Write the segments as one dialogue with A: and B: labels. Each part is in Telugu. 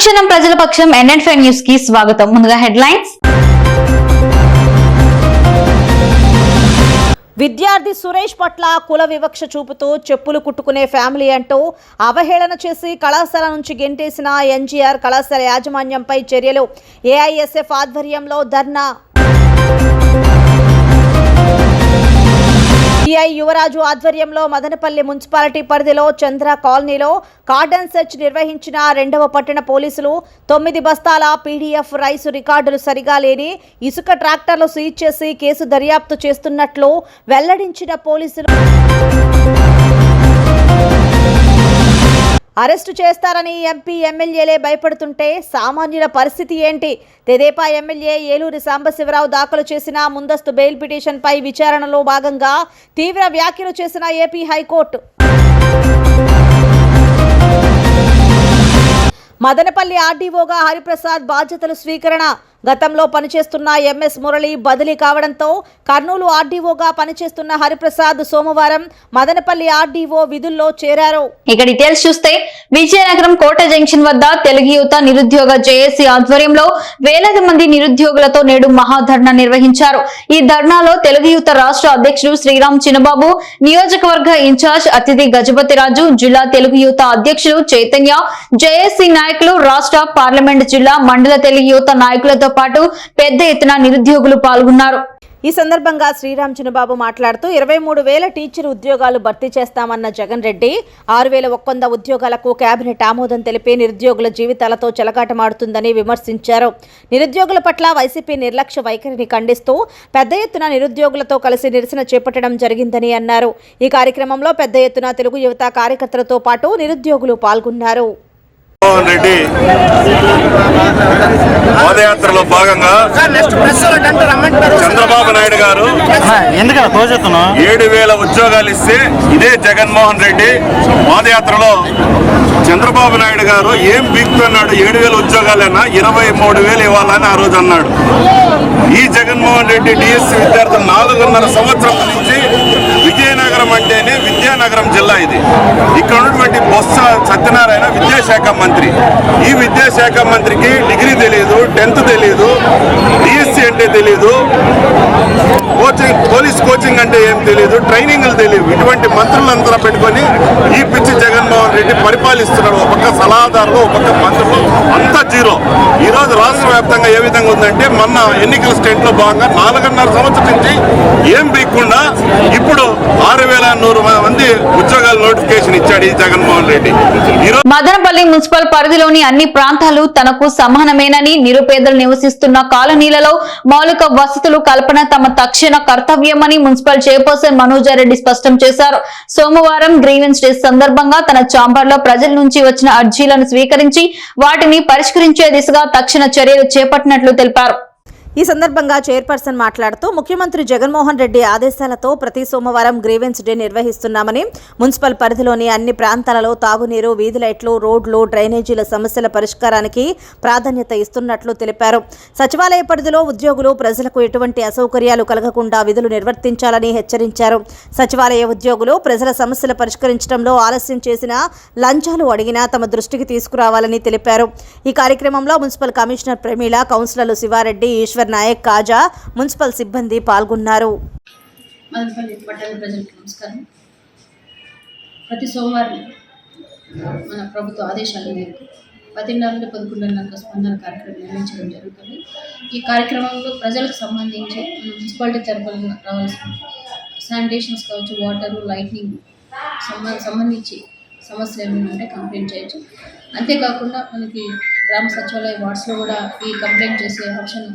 A: అనుక్షణం ప్రజల పక్షం ఎన్ఎన్ ఫైవ్ న్యూస్కి స్వాగతం. ముందుగా హెడ్లైన్స్.
B: విద్యార్థి సురేష్ పట్ల కుల వివక్ష చూపుతూ చెప్పులు కుట్టుకునే ఫ్యామిలీ అంటూ అవహేళన చేసి కళాశాల నుంచి గెంటేసిన ఎన్జీఆర్ కళాశాల యాజమాన్యంపై చర్యలు. ఏఐఎస్ఎఫ్ ఆధ్వర్యంలో ధర్నా. సిఐ యువరాజు ఆధ్వర్యంలో మదనపల్లి మున్సిపాలిటీ పరిధిలో చంద్ర కాలనీలో కార్డన్ సెర్చ్ నిర్వహించిన రెండవ పట్టణ పోలీసులు తొమ్మిది బస్తాల పీడీఎఫ్ రైస్ రికార్డులు సరిగా లేని ఇసుక ట్రాక్టర్లు సీజ్ చేసి కేసు దర్యాప్తు చేస్తున్నట్లు వెల్లడించిన పోలీసులు. అరెస్టు చేస్తారని ఎంపీ ఎమ్మెల్యేలే భయపడుతుంటే సామాన్యుల పరిస్థితి ఏంటి? తెదేపా ఎమ్మెల్యే ఏలూరి సాంబశివరావు దాఖలు చేసిన ముందస్తు బెయిల్ పిటిషన్పై విచారణలో భాగంగా తీవ్ర వ్యాఖ్యలు చేసిన ఏపీ హైకోర్టు. మదనపల్లి ఆర్డీఓగా హరిప్రసాద్ బాధ్యతలు స్వీకరణ గతంలో పనిచేస్తున్న ఎంఎస్ మురళి బదిలీ కావడంతో కర్నూలు ఆర్డీఓగా పనిచేస్తున్న హరిప్రసాద్ సోమవారం మదనపల్లి ఆర్డీఓ విధుల్లో చేరారు.
A: ఇక డీటెయిల్స్ చూస్తే విజయనగరం కోట జంక్షన్ వద్ద తెలుగు యువత నిరుద్యోగ జేఏసీ ఆధ్వర్యంలో వేలాది మంది నిరుద్యోగులతో నేడు మహాధర్నా నిర్వహించారు. ఈ ధర్నాలో తెలుగు యువత రాష్ట్ర అధ్యక్షుడు శ్రీరామ్ చిన్నబాబు నియోజకవర్గ ఇన్ఛార్జ్ అతిథి గజపతి రాజు జిల్లా తెలుగు యువత అధ్యక్షులు చైతన్య జేఏసీ నాయకులు రాష్ట్ర పార్లమెంట్ జిల్లా మండల తెలుగు యువత నాయకులతో పాటు పెద్ద ఎత్తున నిరుద్యోగులు పాల్గొన్నారు.
B: ఈ సందర్భంగా శ్రీరామ్ చిన్నబాబు మాట్లాడుతూ ఇరవై మూడు వేల టీచర్ ఉద్యోగాలు భర్తీ చేస్తామన్న జగన్ రెడ్డి ఆరు వేల ఒక్కొంద ఉద్యోగాలకు కేబినెట్ ఆమోదం తెలిపి నిరుద్యోగుల జీవితాలతో చెలగాటమాడుతుందని విమర్శించారు. నిరుద్యోగుల పట్ల వైసీపీ నిర్లక్ష్య వైఖరిని ఖండిస్తూ పెద్ద ఎత్తున నిరుద్యోగులతో కలిసి నిరసన చేపట్టడం జరిగిందని అన్నారు. ఈ కార్యక్రమంలో పెద్ద ఎత్తున తెలుగు యువత కార్యకర్తలతో పాటు నిరుద్యోగులు పాల్గొన్నారు.
C: జగన్మోహన్ రెడ్డి పాదయాత్రలో భాగంగా చంద్రబాబు నాయుడు గారు ఏడు వేల ఉద్యోగాలు ఇస్తే ఇదే జగన్మోహన్ రెడ్డి పాదయాత్రలో. చంద్రబాబు నాయుడు గారు ఏం పీక్తున్నాడు ఏడు వేల ఉద్యోగాలైనా ఇరవై మూడు వేలు ఇవ్వాలని ఆ రోజు అన్నాడు. ఈ జగన్మోహన్ రెడ్డి డిఎస్సి విద్యార్థులు నాలుగున్నర సంవత్సరం నుంచి విజయనగరం అంటేనే విద్యానగరం జిల్లా ఇది. ఇక్కడ ఉన్నటువంటి బొత్స సత్యనారాయణ విద్యాశాఖ మంత్రి. ఈ విద్యాశాఖ మంత్రికి డిగ్రీ తెలియదు టెన్త్ తెలియదు డిఎస్సి అంటే తెలియదు కోచింగ్ పోలీస్ కోచింగ్ అంటే ఏం తెలియదు ట్రైనింగ్లు తెలియదు ఇటువంటి మంత్రులంతా పెట్టుకొని ఈ పిచ్చి జగన్మోహన్ రెడ్డి పరిపాలిస్తున్నాడు. ఒక పక్క సలహాదారులు ఒక పక్క మంత్రులు అంతా జీరో. ఈ రోజు రాష్ట్ర వ్యాప్తంగా ఏ విధంగా ఉందంటే మొన్న ఎన్నికల స్టేట్లో భాగంగా నాలుగున్నర సంవత్సరం నుంచి ఏం బీక్కుండా ఇప్పుడు ఆరు వేల నూరు మంది ఉద్యోగాల నోటిఫికేషన్ ఇచ్చాడు ఈ జగన్మోహన్ రెడ్డి.
A: మదనపల్లి మున్సిపల్ పరిధిలోని అన్ని ప్రాంతాలు తనకు సమానమేనని నిరుపేదలు నివసిస్తున్న కాలనీలలో మౌలిక వసతులు కల్పన తమ తక్షణ కర్తవ్యమని మున్సిపల్ చైర్పర్సన్ మనోజారెడ్డి స్పష్టం చేశారు. సోమవారం గ్రీవెన్స్ డే సందర్భంగా తన ఛాంబర్లో ప్రజల నుంచి వచ్చిన అర్జీలను స్వీకరించి వాటిని పరిష్కరించే దిశగా తక్షణ చర్యలు చేపట్టినట్లు తెలిపారు.
B: ఈ సందర్భంగా చైర్పర్సన్ మాట్లాడుతూ ముఖ్యమంత్రి జగన్మోహన్ రెడ్డి ఆదేశాలతో ప్రతి సోమవారం గ్రీవెన్స్ డే నిర్వహిస్తున్నామని మున్సిపల్ పరిధిలోని అన్ని ప్రాంతాలలో తాగునీరు వీధి లైట్లు రోడ్లు డ్రైనేజీల సమస్యల పరిష్కారానికి ప్రాధాన్యత ఇస్తున్నట్లు తెలిపారు. సచివాలయ పరిధిలో ఉద్యోగులు ప్రజలకు ఎటువంటి అసౌకర్యాలు కలగకుండా విధులు నిర్వర్తించాలని హెచ్చరించారు. సచివాలయ ఉద్యోగులు ప్రజల సమస్యలు పరిష్కరించడంలో ఆలస్యం చేసిన లంచాలు అడిగినా తమ దృష్టికి తీసుకురావాలని తెలిపారు. ఈ కార్యక్రమంలో మున్సిపల్ కమిషనర్ ప్రమీల కౌన్సిలర్లు శివారెడ్డి ఈశ్వర్ నాయక్ కాజా మున్సిపల్ సిబ్బంది పాల్గొన్నారు.
D: ప్రతి సోమవారం మన ప్రభుత్వ ఆదేశాల మేరకు పదిన్నర నుండి పదకొండున్నర స్పందన కార్యక్రమం నిర్వహించడం జరుగుతుంది. ఈ కార్యక్రమంలో ప్రజలకు సంబంధించి మున్సిపాలిటీ తరఫున రావాల్సిన శానిటేషన్స్ కావచ్చు వాటర్ లైటింగ్ సంబంధించి సమస్యలు ఏమైనా ఉంటే కంప్లైంట్ చేయొచ్చు. అంతేకాకుండా మనకి గ్రామ సచివాలయ వార్డ్స్లో కూడా ఈ కంప్లైంట్ చేసే ఆప్షన్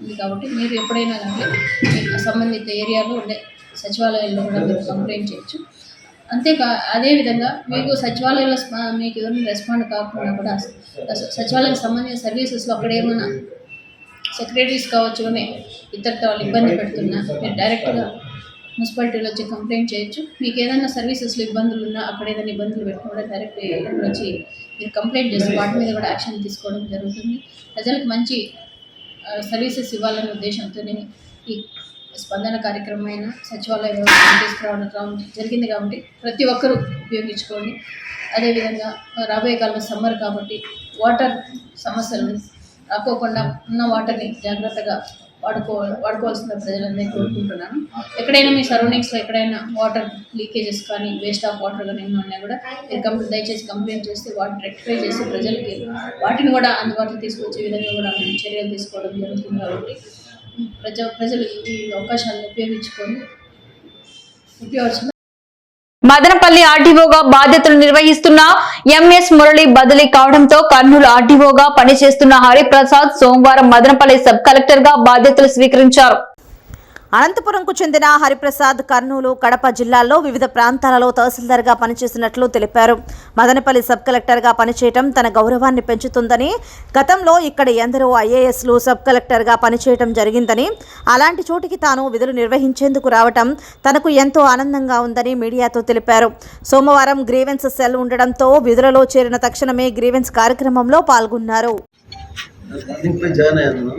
D: ఉంది కాబట్టి మీరు ఎప్పుడైనా కానీ సంబంధిత ఏరియాలో ఉండే సచివాలయాల్లో కూడా మీరు కంప్లైంట్ చేయొచ్చు. అంతేకా అదేవిధంగా మీకు సచివాలయంలో మీకు ఎవరైనా రెస్పాండ్ కాకుండా కూడా సచివాలయం సచివాలయానికి సంబంధించిన సర్వీసెస్లో అక్కడ ఏమైనా సెక్రటరీస్ కావచ్చు అని ఇతరుతో వాళ్ళు ఇబ్బంది పెడుతున్నా మీరు డైరెక్ట్గా మున్సిపాలిటీలో వచ్చి కంప్లైంట్ చేయొచ్చు. మీకు ఏదైనా సర్వీసెస్లో ఇబ్బందులు ఉన్నా అక్కడ ఏదైనా ఇబ్బందులు పెట్టుకోవడం డైరెక్ట్ ఇక్కడ వచ్చి మీరు కంప్లైంట్ చేస్తే వాటి మీద కూడా యాక్షన్ తీసుకోవడం జరుగుతుంది. ప్రజలకు మంచి సర్వీసెస్ ఇవ్వాలనే ఉద్దేశంతోనే ఈ స్పందన కార్యక్రమమైన సచివాలయం సచివాలయ తీసుకురావడం జరిగింది కాబట్టి ప్రతి ఒక్కరూ ఉపయోగించుకోండి. అదేవిధంగా రాబోయే కాలంలో సమ్మర్ కాబట్టి వాటర్ సమస్యలు రాకోకుండా ఉన్న వాటర్ని జాగ్రత్తగా వాడుకో వాడుకోవాల్సిన ప్రజలందరినీ కోరుకుంటున్నాను. ఎక్కడైనా మీ సరౌండింగ్స్లో ఎక్కడైనా వాటర్ లీకేజెస్ కానీ వేస్ట్ ఆఫ్ వాటర్ కానీ ఏమైనా ఉన్నా కూడా మీరు కంప్లీ దయచేసి కంప్లైంట్ చేస్తే వాటిని రెక్టిఫై చేసి ప్రజలకి వాటిని కూడా అందుబాటులో తీసుకొచ్చే విధంగా కూడా మేము చర్యలు తీసుకోవడం జరుగుతుంది కాబట్టి ప్రజ ప్రజలు ఈ అవకాశాలను ఉపయోగించుకొని ఉపయోగించిన
A: మదనపల్లి ఆర్డీఓగా బాధ్యతలు నిర్వహిస్తున్న ఎంఎస్ మురళి బదిలీ కావడంతో కర్నూలు ఆర్డీఓగా పనిచేస్తున్న హరిప్రసాద్ సోమవారం మదనపల్లి సబ్ కలెక్టర్గా బాధ్యతలు స్వీకరించారు.
B: అనంతపురంకు చెందిన హరిప్రసాద్ కర్నూలు కడప జిల్లాల్లో వివిధ ప్రాంతాలలో తహసీల్దార్గా పనిచేసినట్లు తెలిపారు. మదనపల్లి సబ్ కలెక్టర్గా పనిచేయటం తన గౌరవాన్ని పెంచుతుందని గతంలో ఇక్కడ ఎందరో ఐఏఎస్లు సబ్ కలెక్టర్గా పనిచేయటం జరిగిందని అలాంటి చోటికి తాను విధులు నిర్వహించేందుకు రావటం తనకు ఎంతో ఆనందంగా ఉందని మీడియాతో తెలిపారు. సోమవారం గ్రీవెన్స్ సెల్ ఉండడంతో విధులలో చేరిన తక్షణమే గ్రీవెన్స్ కార్యక్రమంలో పాల్గొన్నారు.
E: జాయిన్ అయ్యాను.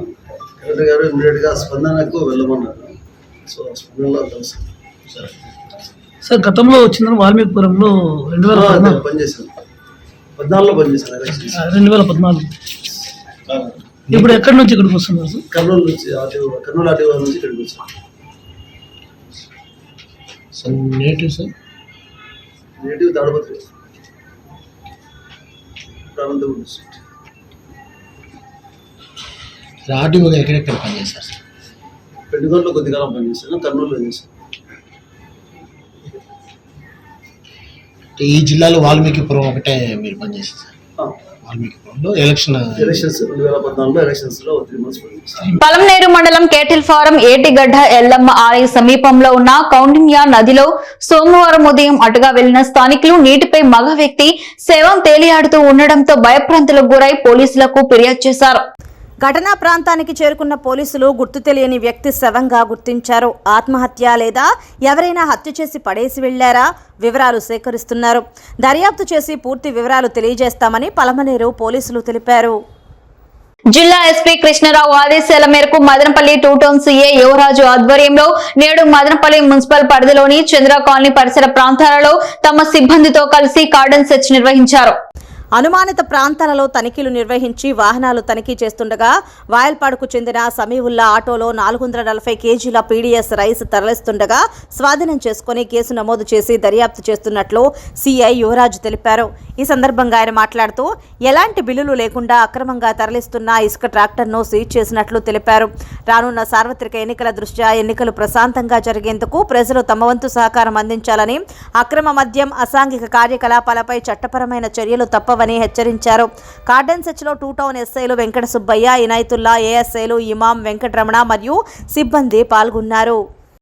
E: కలెక్టర్ గారు ఇమీడియట్గా స్పందనకు వెళ్ళమన్నారు. సో స్పందనలో కలిసి
F: సార్ గతంలో వచ్చిందని వాల్మీకిపురంలో రెండు వేల పద్నాలుగు.
E: పనిచేశాను. పద్నాలుగులో పనిచేశాను
F: రెండు వేల పద్నాలుగు. ఇప్పుడు ఎక్కడి నుంచి ఇక్కడికి వస్తున్నారు సార్?
E: కర్నూలు నుంచి ఆర్టీఓ కర్నూలు ఆర్టీఓ నుంచి ఇక్కడికి వచ్చాను.
F: Sir native sir?
E: Native Tadipatri Anantapur district.
G: ఆర్డీఓగా ఎక్కడెక్కడ పనిచేశారు సార్?
E: పెట్టుకోట్లో కొద్ది కాలం పనిచేశాను కర్నూలులో చేశాను.
G: ఈ జిల్లాలో వాల్మీకిపురం ఒకటే మీరు పనిచేశారు సార్.
E: ఆ,
G: వాల్మీకిపురంలో ఎలక్షన్
E: ఎలక్షన్స్ రెండు వేల పద్నాలుగులో ఎలక్షన్స్లో త్రీ మంత్స్ పనిచేశాను.
A: పలంనేరు మండలం కేటిల్ ఫారం ఏటిగడ్డ ఎల్లమ్మ ఆలయ సమీపంలో ఉన్న కౌండిన్యా నదిలో సోమవారం ఉదయం అటుగా వెళ్ళిన స్థానికులు నీటిపై మగ వ్యక్తి శవం తేలియాడుతూ ఉండడంతో భయప్రాంతులకు గురై పోలీసులకు ఫిర్యాదు చేశారు.
B: ఘటనా ప్రాంతానికి చేరుకున్న పోలీసులు గుర్తు తెలియని వ్యక్తి శవంగా గుర్తించారు. ఆత్మహత్య లేదా ఎవరైనా హత్య చేసి పడేసి వెళ్ళారా వివరాలు సేకరిస్తున్నారు. దర్యాప్తు చేసి పూర్తి వివరాలు తెలియజేస్తామని పలమనేరు పోలీసులు తెలిపారు.
A: జిల్లా ఎస్పీ కృష్ణరావు ఆదేశాల మేరకు మదనపల్లి టూ టౌన్ సీఏ యువరాజు ఆధ్వర్యంలో నేడు మదనపల్లి మున్సిపల్ పరిధిలోని చంద్ర కాలనీ పరిసర ప్రాంతాలలో తమ సిబ్బందితో కలిసి కార్డన్ సెర్చ్ నిర్వహించారు.
B: అనుమానిత ప్రాంతాలలో తనిఖీలు నిర్వహించి వాహనాలు తనిఖీ చేస్తుండగా వాయల్పాడుకు చెందిన సమీవుల్లా ఆటోలో నాలుగు వందల నలభై కేజీల పీడీఎస్ రైస్ తరలిస్తుండగా స్వాధీనం చేసుకుని కేసు నమోదు చేసి దర్యాప్తు చేస్తున్నట్లు సీఐ యువరాజు తెలిపారు. ఈ సందర్భంగా ఆయన మాట్లాడుతూ ఎలాంటి బిల్లులు లేకుండా అక్రమంగా తరలిస్తున్న ఇసుక ట్రాక్టర్ను సీజ్ చేసినట్లు తెలిపారు. రానున్న సార్వత్రిక ఎన్నికల దృష్ట్యా ఎన్నికలు ప్రశాంతంగా జరిగేందుకు ప్రజలు తమ వంతు సహకారం అందించాలని అక్రమ మద్యం అసాంఘిక కార్యకలాపాలపై చట్టపరమైన చర్యలు తప్పవని హెచ్చరించారు. కార్డన్ సెచ్లో టూ టౌన్ ఎస్ఐలు వెంకట సుబ్బయ్య ఇనాయతుల్లా ఏఎస్ఐలు ఇమాం వెంకటరమణ మరియు సిబ్బంది పాల్గొన్నారు.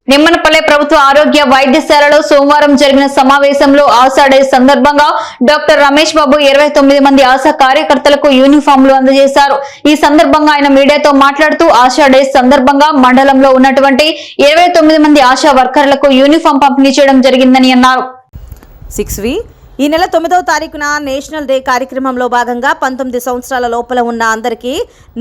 A: నిమ్మనపల్లె ప్రభుత్వ ఆరోగ్య వైద్యశాలలో సోమవారం జరిగిన సమావేశంలో ఆశా డే సందర్భంగా డాక్టర్ రమేష్ బాబు ఇరవై తొమ్మిది మంది ఆశా కార్యకర్తలకు యూనిఫామ్లు అందజేశారు. ఈ సందర్భంగా ఆయన మీడియాతో మాట్లాడుతూ ఆశా డే సందర్భంగా మండలంలో ఉన్నటువంటి ఇరవై మంది ఆశా వర్కర్లకు యూనిఫామ్ పంపిణీ చేయడం జరిగిందని అన్నారు.
B: సిక్స్ వి ఈ నెల తొమ్మిదవ తారీఖున నేషనల్ డే కార్యక్రమంలో భాగంగా పంతొమ్మిది సంవత్సరాల లోపల ఉన్న అందరికీ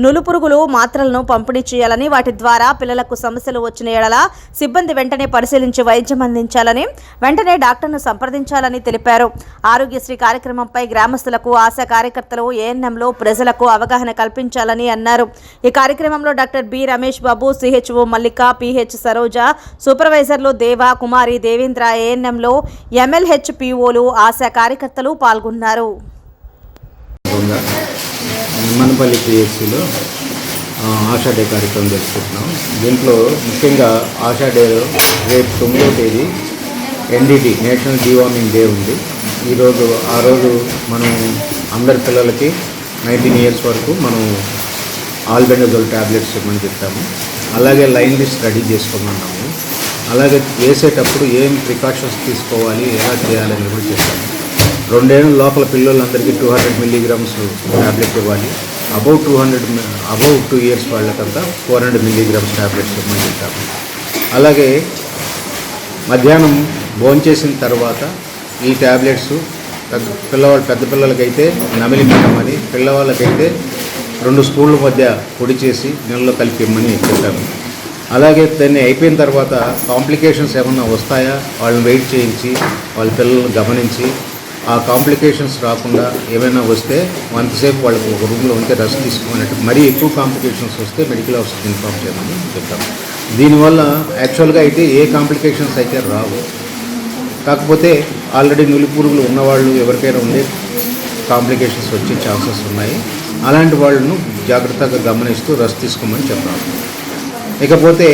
B: నులుపురుగులు మాత్రలను పంపిణీ చేయాలని వాటి ద్వారా పిల్లలకు సమస్యలు వచ్చిన ఎడల సిబ్బంది వెంటనే పరిశీలించి వైద్యం అందించాలని వెంటనే డాక్టర్ను సంప్రదించాలని తెలిపారు. ఆరోగ్యశ్రీ కార్యక్రమంపై గ్రామస్తులకు ఆశా కార్యకర్తలు ఏఎన్ఎంలో ప్రజలకు అవగాహన కల్పించాలని అన్నారు. ఈ కార్యక్రమంలో doctor B Ramesh Babu CHO Mallika PH Saroja సూపర్వైజర్లు Deva కుమారి దేవేంద్ర ఏఎన్ఎంలో ఎంఎల్హెచ్ పిఓలు ఆశా కార్యకర్తలు పాల్గొన్నారు.
H: నిమ్మనపల్లి పిఎస్సిలో ఆషా డే కార్యక్రమం జరుపుకుంటున్నాం. దీంట్లో ముఖ్యంగా ఆషా డేలో రేపు తొమ్మిదో తేదీ ఎన్డీటీ నేషనల్ డివార్మింగ్ డే ఉంది. ఈరోజు ఆ రోజు మనం అందరి పిల్లలకి నైన్టీన్ ఇయర్స్ వరకు మనం ఆల్బెండజోల్ ట్యాబ్లెట్స్ ఇవ్వమని చెప్తాము అలాగే లైన్ లిస్ట్ రెడీ చేసుకోమన్నాము. అలాగే వేసేటప్పుడు ఏం ప్రికాషన్స్ తీసుకోవాలి ఎలా చేయాలని కూడా చెప్తాము రెండేళ్ళ లోపల పిల్లలందరికీ టూ హండ్రెడ్ మిల్లీగ్రామ్స్ ట్యాబ్లెట్ ఇవ్వాలి. Above two hundred above two years వాళ్ళకంతా ఫోర్ హండ్రెడ్ మిల్లీగ్రామ్స్ ట్యాబ్లెట్స్ ఇవ్వమని చెప్పాము అలాగే మధ్యాహ్నం భోంచేసిన తర్వాత ఈ ట్యాబ్లెట్స్ పెద్ద పిల్లవాళ్ళు పెద్ద పిల్లలకైతే నమిలి పెట్టమని పిల్లవాళ్ళకైతే రెండు స్పూన్ల మధ్య పొడి చేసి నీళ్ళలో కలిపి ఇమ్మని చెప్పాము అలాగే దాన్ని అయిపోయిన తర్వాత కాంప్లికేషన్స్ ఏమన్నా వస్తాయా? వాళ్ళని వెయిట్ చేయించి వాళ్ళ పిల్లలను గమనించి ఆ కాంప్లికేషన్స్ రాకుండా ఏమైనా వస్తే అంతసేపు వాళ్ళకి ఒక రూమ్లో ఉంటే రెస్ట్ తీసుకోమన్నట్టు మరీ ఎక్కువ కాంప్లికేషన్స్ వస్తే మెడికల్ ఆఫీసర్కి ఇన్ఫార్మ్ చేయమని చెప్తాం. దీనివల్ల యాక్చువల్గా అయితే ఏ కాంప్లికేషన్స్ అయితే రావు. కాకపోతే ఆల్రెడీ నులిపురుగులు ఉన్నవాళ్ళు ఎవరికైనా ఉండే కాంప్లికేషన్స్ వచ్చే ఛాన్సెస్ ఉన్నాయి. అలాంటి వాళ్ళను జాగ్రత్తగా గమనిస్తూ రెస్ట్ తీసుకోమని చెప్తాను ఇకపోతే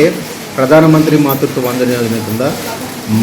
H: ప్రధానమంత్రి మాతృత్వ వందన యోజన కింద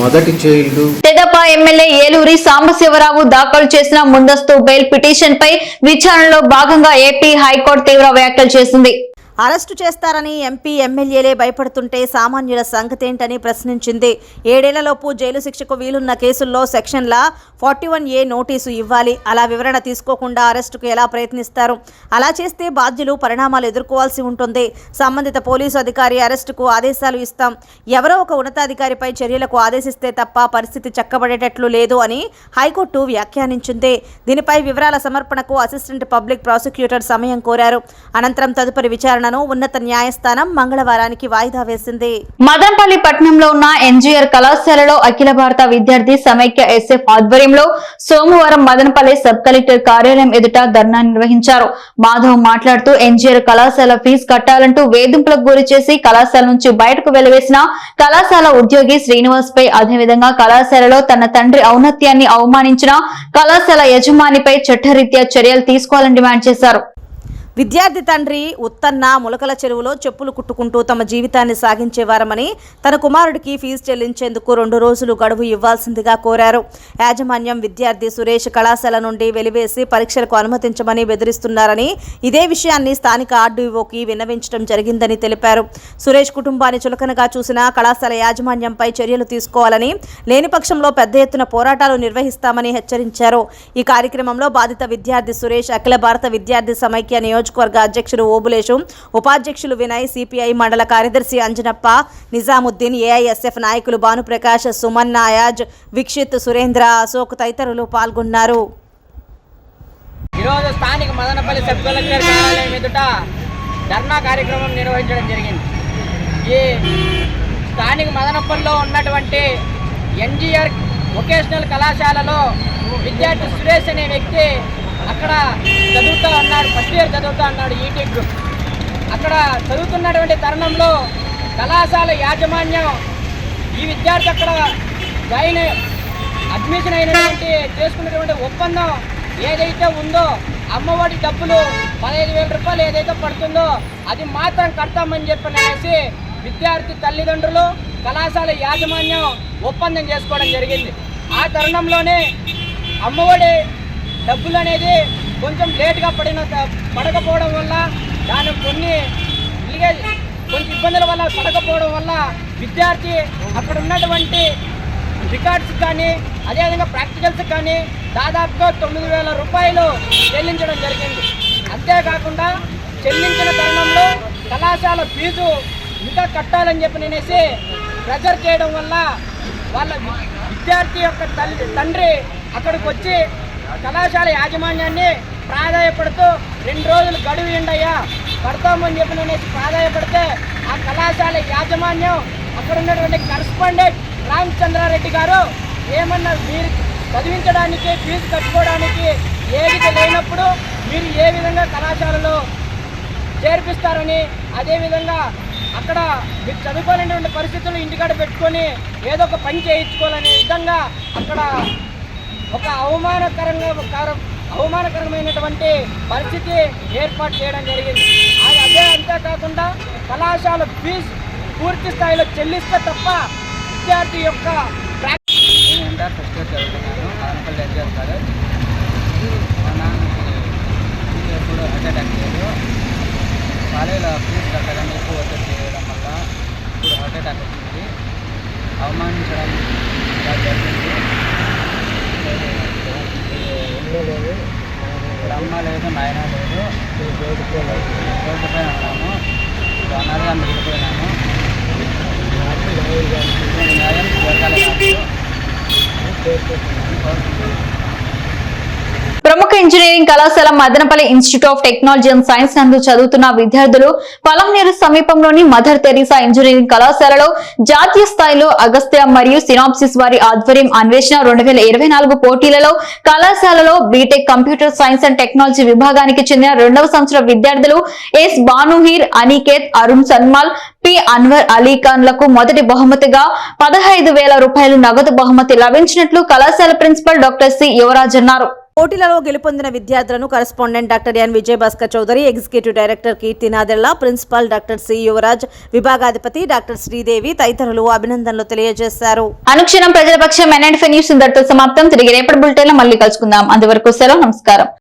H: మొదటి చైల్డ్.
A: తెదప ఎమ్మెల్యే ఏలూరి సాంబశివరావు దాఖలు చేసిన ముందస్తు బెయిల్ పిటిషన్ పై విచారణలో భాగంగా ఏపీ హైకోర్టు తీవ్ర వ్యాఖ్యలు చేసింది.
B: అరెస్టు చేస్తారని ఎంపీ ఎమ్మెల్యేలే భయపడుతుంటే సామాన్యుల సంగతేంటని ప్రశ్నించింది. ఏడేళ్ళలోపు జైలు శిక్షకు వీలున్న కేసుల్లో సెక్షన్ల ఫార్టీ వన్ ఏ నోటీసు ఇవ్వాలి. అలా వివరణ తీసుకోకుండా అరెస్టుకు ఎలా ప్రయత్నిస్తారు? అలా చేస్తే బాధ్యులు పరిణామాలు ఎదుర్కోవాల్సి ఉంటుంది. సంబంధిత పోలీసు అధికారి అరెస్టుకు ఆదేశాలు ఇస్తాం. ఎవరో ఒక ఉన్నతాధికారిపై చర్యలకు ఆదేశిస్తే తప్ప పరిస్థితి చక్కబడేటట్లు లేదు అని హైకోర్టు వ్యాఖ్యానించింది. దీనిపై వివరాల సమర్పణకు అసిస్టెంట్ పబ్లిక్ ప్రాసిక్యూటర్ సమయం కోరారు. అనంతరం తదుపరి విచారణ విచారణను ఉన్నత న్యాయస్థానం మంగళవారానికి వాయిదా వేసింది.
A: మదనపల్లి పట్టణంలో ఉన్న ఎన్జీఆర్ కళాశాలలో అఖిల భారత విద్యార్థి సమైక్య ఎస్ఎఫ్ ఆధ్వర్యంలో సోమవారం మదనపల్లి సబ్ కలెక్టర్ కార్యాలయం ఎదుట ధర్నా నిర్వహించారు. మాధవ్ మాట్లాడుతూ ఎన్జీఆర్ కళాశాల ఫీజు కట్టాలంటూ వేధింపులకు గురి చేసి కళాశాల నుంచి బయటకు వెలివేసిన కళాశాల ఉద్యోగి శ్రీనివాస్ పై అదేవిధంగా కళాశాలలో తన తండ్రి ఔన్నత్యాన్ని అవమానించిన కళాశాల యజమానిపై చట్టరీత్యా చర్యలు తీసుకోవాలని డిమాండ్ చేశారు.
B: విద్యార్థి తండ్రి ఉత్తన్న ములకల చెరువులో చెప్పులు కుట్టుకుంటూ తమ జీవితాన్ని సాగించేవారమని తన కుమారుడికి ఫీజు చెల్లించేందుకు రెండు రోజులు గడువు ఇవ్వాల్సిందిగా కోరారు. యాజమాన్యం విద్యార్థి సురేష్ కళాశాల నుండి వెలివేసి పరీక్షలకు అనుమతించమని బెదిరిస్తున్నారని ఇదే విషయాన్ని స్థానిక ఆర్డీఓకి విన్నవించడం జరిగిందని తెలిపారు. సురేష్ కుటుంబాన్ని చులకనగా చూసిన కళాశాల యాజమాన్యంపై చర్యలు తీసుకోవాలని లేని పక్షంలో పెద్ద ఎత్తున పోరాటాలు నిర్వహిస్తామని హెచ్చరించారు. ఈ కార్యక్రమంలో బాధిత విద్యార్థి సురేష్ అఖిల భారత విద్యార్థి సమైక్య నియోజకవర్గ అధ్యక్షుడు ఓబులేశం ఉపాధ్యక్షులు వినయ్ సిపిఐ మండల కార్యదర్శి అంజనప్ప నిజాముద్దీన్ ఏఐఎస్ఎఫ్ నాయకులు భానుప్రకాష్ సుమన్ నాయాజ్ వీక్షిత్ సురేంద్ర అశోక్ తదితరులు పాల్గొన్నారు.
I: ఈరోజు స్థానిక మదనపల్లి సబ్ కలెక్టర్ కార్యాలయం ఎదుట ధర్నా కార్యక్రమం నిర్వహించడం జరిగింది. ఈ స్థానిక మదనపల్లిలో ఉన్నటువంటి ఎన్జిఆర్ వొకేషనల్ కళాశాలలో విద్యార్థి సురేష్ అనే వ్యక్తి అక్కడ చదువుతూ అన్నాడు ఫస్ట్ ఇయర్ చదువుతూ అన్నాడు ఈటీ గ్రూప్ అక్కడ చదువుతున్నటువంటి తరుణంలో కళాశాల యాజమాన్యం ఈ విద్యార్థి అక్కడ జాయిన్ అడ్మిషన్ అయినటువంటి చేసుకున్నటువంటి ఒప్పందం ఏదైతే ఉందో అమ్మఒడి డబ్బులు పదహైదు వేల రూపాయలు ఏదైతే పడుతుందో అది మాత్రం కడతామని చెప్పి విద్యార్థి తల్లిదండ్రులు కళాశాల యాజమాన్యం ఒప్పందం చేసుకోవడం జరిగింది. ఆ తరుణంలోనే అమ్మఒడి డబ్బులు అనేది కొంచెం లేట్గా పడిన పడకపోవడం వల్ల దాని కొన్ని కొంచెం ఇబ్బందుల వల్ల పడకపోవడం వల్ల విద్యార్థి అక్కడ ఉన్నటువంటి రికార్డ్స్ కానీ అదేవిధంగా ప్రాక్టికల్స్ కానీ దాదాపుగా తొమ్మిది వేల రూపాయలు చెల్లించడం జరిగింది. అంతేకాకుండా చెల్లించిన తరుణంలో కళాశాల ఫీజు ఇంకా కట్టాలని చెప్పి నేనేసి ప్రెజర్ చేయడం వల్ల వాళ్ళ విద్యార్థి యొక్క తల్లి తండ్రి అక్కడికి వచ్చి కళాశాల యాజమాన్యాన్ని ప్రాధాయపడుతూ రెండు రోజులు గడువు ఉండయ్యా పడతామని చెప్పి నేనేసి ప్రాధాయపడితే ఆ కళాశాల యాజమాన్యం అక్కడ ఉన్నటువంటి కరస్పాండెంట్ రామచంద్రారెడ్డి గారు ఏమన్నా మీరు చదివించడానికి ఫీజు కట్టుకోవడానికి ఏది లేనప్పుడు మీరు ఏ విధంగా కళాశాలలో చేర్పిస్తారని అదేవిధంగా అక్కడ మీరు చదువుకోలేనటువంటి పరిస్థితులు ఇంటికాడ పెట్టుకొని ఏదో ఒక పని చేయించుకోవాలనే విధంగా అక్కడ ఒక అవమానకరంగా అవమానకరమైనటువంటి పరిస్థితి ఏర్పాటు చేయడం జరిగింది. అది అదే అంతేకాకుండా కళాశాల ఫీజు పూర్తి స్థాయిలో చెల్లిస్తే తప్ప విద్యార్థి యొక్క ఫస్ట్ చదువుతున్నాను ఆనపల్లి ఎన్జిఆర్ కాలేజ్. మా నాన్నకి ఎప్పుడు హార్ట్ అటాక్ కాలేజీలో ఫీజు కట్టడం ఎక్కువ ఒత్తిడి చేయడం వల్ల ఇప్పుడు హార్ట్ అటాక్ వచ్చింది అవమానించడం జరిగింది జరిగింది ఇప్పుడు అమ్మ లేదు నాయన లేదు. రోడ్డుపై ఉన్నాము. ఇప్పుడు అనాథగా మిగిలిపోయినాను నేను న్యాయం జరగాలి నాకు
A: ప్రముఖ ఇంజనీరింగ్ కళాశాల Madanapalle institute of technology and science నందు చదువుతున్న విద్యార్థులు పలంనేరు సమీపంలోని మదర్ తెరీసా ఇంజనీరింగ్ కళాశాలలో జాతీయ స్థాయిలో అగస్త్య మరియు సినాప్సిస్ వారి ఆధ్వర్యం అన్వేషణ రెండు వేల ఇరవై నాలుగు పోటీలలో కళాశాలలో BTech computer science and technology విభాగానికి చెందిన రెండవ సంవత్సర విద్యార్థులు ఎస్ బానుహీర్ అనికేత్ అరుణ్ సన్మాల్ పి అన్వర్ అలీ ఖాన్లకు మొదటి బహుమతిగా పదహైదు వేల రూపాయలు నగదు బహుమతి లభించినట్లు కళాశాల ప్రిన్సిపల్ డాక్టర్ సి యువరాజ్ అన్నారు.
B: పోటీలలో గెలుపొందిన విద్యార్థులను correspondent doctor N Vijayabhaskar Chowdary executive director Keerthinadella principal doctor C Yuvaraj విభాగాధిపతి doctor Sridevi తదితరులు అభినందనలు తెలియజేశారు.
A: అనుక్షణం ప్రజల పక్షం అండ్ న్యూస్ ఇంతటితో సమాప్తం. తిరిగి రేపటి బులెటిన్ మళ్ళీ కలుసుకుందాం. అంతవరకు సెలవు నమస్కారం.